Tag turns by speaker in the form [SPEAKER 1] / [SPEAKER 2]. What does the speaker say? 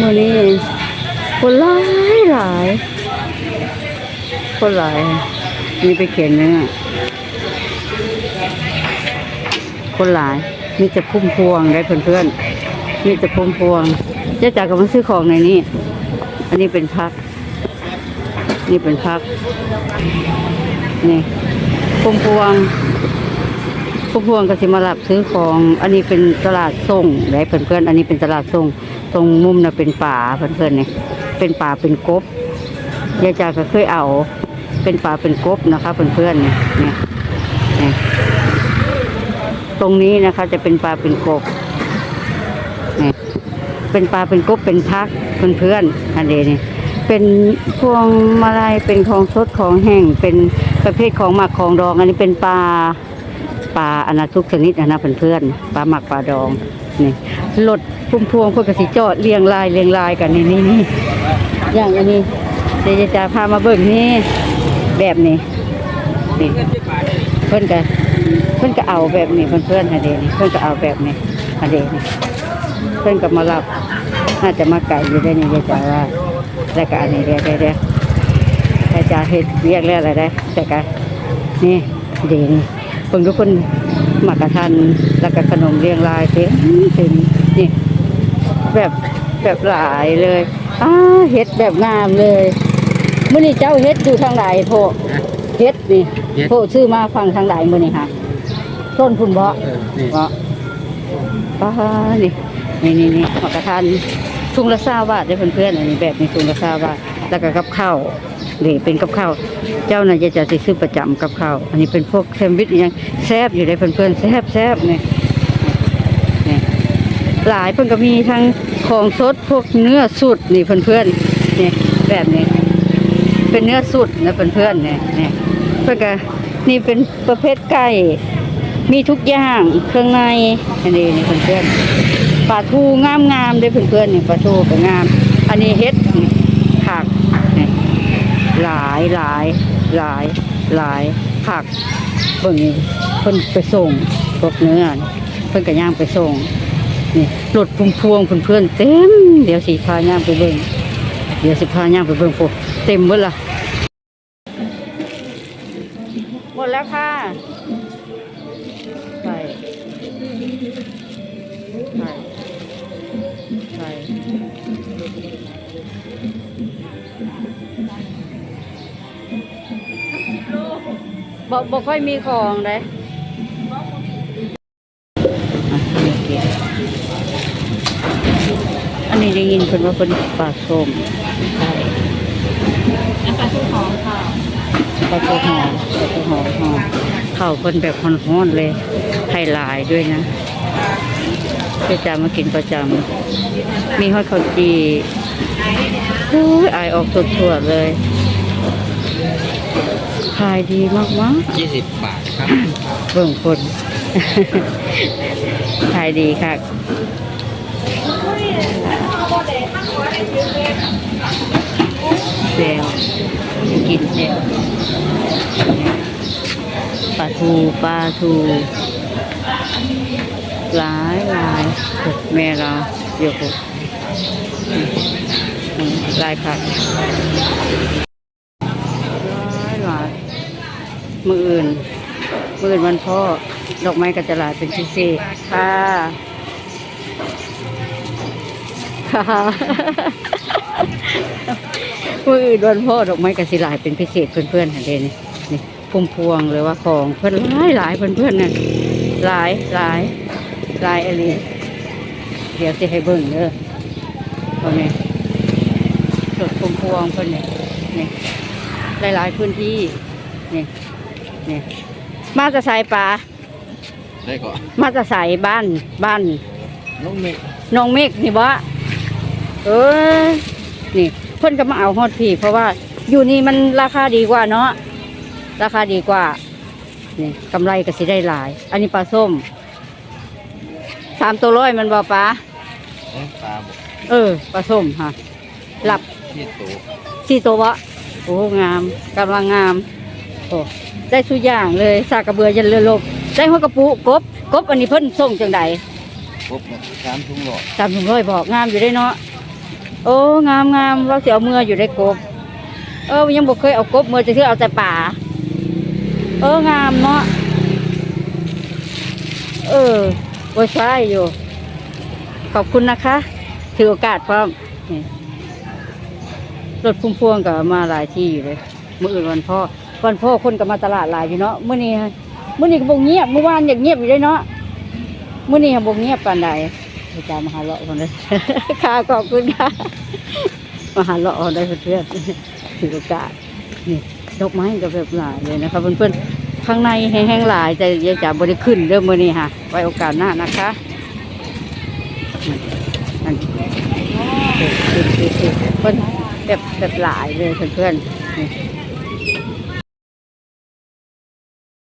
[SPEAKER 1] มื่อนี้คนหลายหลายคนหลายมีไปเขียนเนื้อคนหลายมีแต่พุ่มพวงได้เพื่อนๆมีแต่พุ่มพวงเจ๊จ๋าก็มาซื้อของในนี้ อันนี้เป็นพัก นี่เป็นพัก นี่พุ่มพวงพุ่มพวงก็สิมารับซื้อของ อันนี้เป็นตลาดส่งได้เพื่อนๆอันนี้เป็นตลาดส่ง ตรงมุมน่ะเป็นป่าเพื่อนๆเนี่ยเป็นป่าเป็นกบยายจ๋าก็เคยเอา เป็นป่าเป็นกบนะคะเพื่อนๆเนี่ยเนี่ยเนี่ยตรงนี้นะคะ จะเป็นป่าเป็นกบเนี่ยเป็นป่าเป็นกบเป็นพักเพื่อนๆอันเดนี่เป็นพวงมาลัยเป็นของสดของแห้งเป็นประเภทของหมักของดอง อันนี้เป็นปลา ปลาอนาทุกชนิดนะนะเพื่อนๆปลาหมักปลาดองนี่รถพุ่มพวงพวกกระสีจอดเรียงรายเรียงรายกันนี่นี่นี่อย่างอันนี้เดี๋ยวจะพามาเบิ่งนี่แบบนี้นี่เพื่อนกันเพื่อนก็เอาแบบนี้เพื่อนเพื่อนฮะเดนี่เพื่อนก็เอาแบบนี้ฮะเดนี่เพื่อนก็มารับน่าจะมาไก่อยู่ได้นี่ยายจ๋าว่าแล้วก็อันนี้เดี๋ยวเดี๋ยวเดี๋ยวยายจ๋าเฮ็ดเรียกแล้วอะไรได้แต่ก็นี่เดนี่ เพิ่งทุกคนหมักกระทันแล้วก็ขนมเรียงรายเต็มเต็มนี่แบบแบบหลายเลยอ้าเฮ็ดแบบงามเลยมื้อนี้เจ้าเฮ็ดอยู่ทางไหนโพเฮ็ดนี่
[SPEAKER 2] เฮ็ด
[SPEAKER 1] โพชื่อมาฟังทางไหนมื้อนี้ค่ะต้นพุ่นบ่
[SPEAKER 2] เออนี่
[SPEAKER 1] บ่ป้านี่นี่นี่นี่หมากระทันถุงละ20บาทเด้อเพื่อนๆอันนี้แบบนี้ถุงละ20บาทแล้วก็กับข้าว นี่เป็นกับข้าวเจ้าน่ะจะจะซื้อประจำกับข้าวอันนี้เป็นพวกแซนด์วิชอหยังแซบอยู่ได้อเพื่อนๆแซบแซ่บนี่นี่หลายเพิ่อนก็มีทั้งของสดพวกเนื้อสุดนี่เพื่อนๆนี่แบบนี้ เป็นเนื้อสุดนะเพื่อนๆเนี่ยนี่เพื่อนก็นี่เป็นประเภทไก่มีทุกอย่างเครื่องในอันนี้นี่เพื่อนๆปลาทูงามๆเด้อเพื่อนๆนี่ปลาทูก็งาม อันนี้เฮ็ดนี่ หลายหลายหลายหลายผักเบิ่งนี่เพิ่นไปส่งพวกเนื้อเพิ่นก็ย่างไปส่งนี่รถพุ่มพวงเพื่อนๆเต็มเดี๋ยวสิพาย่างไปเบิ่งเดี๋ยวสิพาย่างไปเบิ่งพวกเต็มหมดละหมดแล้วค่ะ บอกบอกค่อยมีของเลยอะนี่เก็บอันนี้ได้ยินเพิ่นว่าเป็นปลาส้มใช่
[SPEAKER 3] ปลาทูหอมค่ะ
[SPEAKER 1] ปลาทูหอมปลาทูหอมหอมข้าวเพิ่นแบบฮ้อนๆเลยไข่หลายด้วยนะเจะจามากินประจำมีฮอดข้าวจีโอ้ยอายออกสดทั่วๆเลย ขายดีมาก
[SPEAKER 2] ยี่สิบบาทครับ
[SPEAKER 1] ๆเบิ่งคนขายดีค่ะแจวกินแจวปลาทูปลาทูหลายหลายแม่เราเดี๋ยวผมลายผักหลายหลาย มืออื่น มืออื่นวันพ่อ ดอกไม้กระจลายเป็นพิเศษค่ะค่ะมืออื่นวันพ่อดอกไม้กระสิลายเป็นพิเศษเพื่อนๆค่ะเดนนี่พุ่มพวงเลยว่าของเพื่อนหลายหลายเพื่อนๆน่ะหลายหลายหลายอะไรเดี๋ยวจะให้เบิ่งเด้อตรงนี้สดพุ่มพวงเพื่อนเนี่ยนี่หลายๆพื้นที่นี่ นี่มาจะใส่ปลา
[SPEAKER 2] ได้ก่อน
[SPEAKER 1] มาจะใส่บ้านบ้าน
[SPEAKER 2] น้องเมฆ
[SPEAKER 1] น้องเมฆนี่บ่เออนี่เพิ่นก็มาเอาฮอดพี่ เพราะว่าอยู่นี่มันราคาดีกว่าเนาะราคาดีกว่านี่กำไรก็สิได้หลาย อันนี้ปลาส้มสามตัวร้อยมันบ่ปลา
[SPEAKER 2] เอ้ยปลาบก
[SPEAKER 1] เออปลาส้มค่ะหลับ
[SPEAKER 2] ที่โต
[SPEAKER 1] สี่ตัวบ่โอ้งามกำลังงาม โอ้ได้สุกอย่างเลยสากกระเบือยันเรือลบได้หัวกระปุกบกบอันนี้เพิ่นส่งจังใด
[SPEAKER 2] ครบสามทุ่งหลอด
[SPEAKER 1] สามถุงร้อยบอกงามอยู่ได้เนาะโอ้งามงามเราเสียเอาเมื่ออยู่ได้กบ เออยังบอกเคยเอากบเมื่อจะเทื่อเอาแต่ป่า เอองามเนาะเออโอ้ยใช่อยู่ ขอบคุณนะคะ ถือโอกาสพร้อมนี่รถพุ่มพวงกับมาหลายที่อยู่เลยมื่ออื่นวันพ่อ วันพ่อคนก็มาตลาดหลายอยู่เนาะมื่อนี้มื่อนี้ก็บงเงียบเมื่อวานอย่างเงียบอยู่เลยเนาะมื่อนี้บงเงียบปานใดอาจารย์มาหาเลาะคนเลยค่ะขอบคุณค่ะมาหาเลาะคนได้เพื่อนถือโอกาสนี่ดอกไม้ก็แบบหลายเลยนะคะเพื่อนๆข้างในแห้งๆหลายแต่ยายจ๋าบริขึ้นเริ่มมื่อนี้ค่ะไว้โอกาสหน้านะคะนั่นคือคือคือคือเพิ่นแบบแบบหลายเลยเพื่อนๆ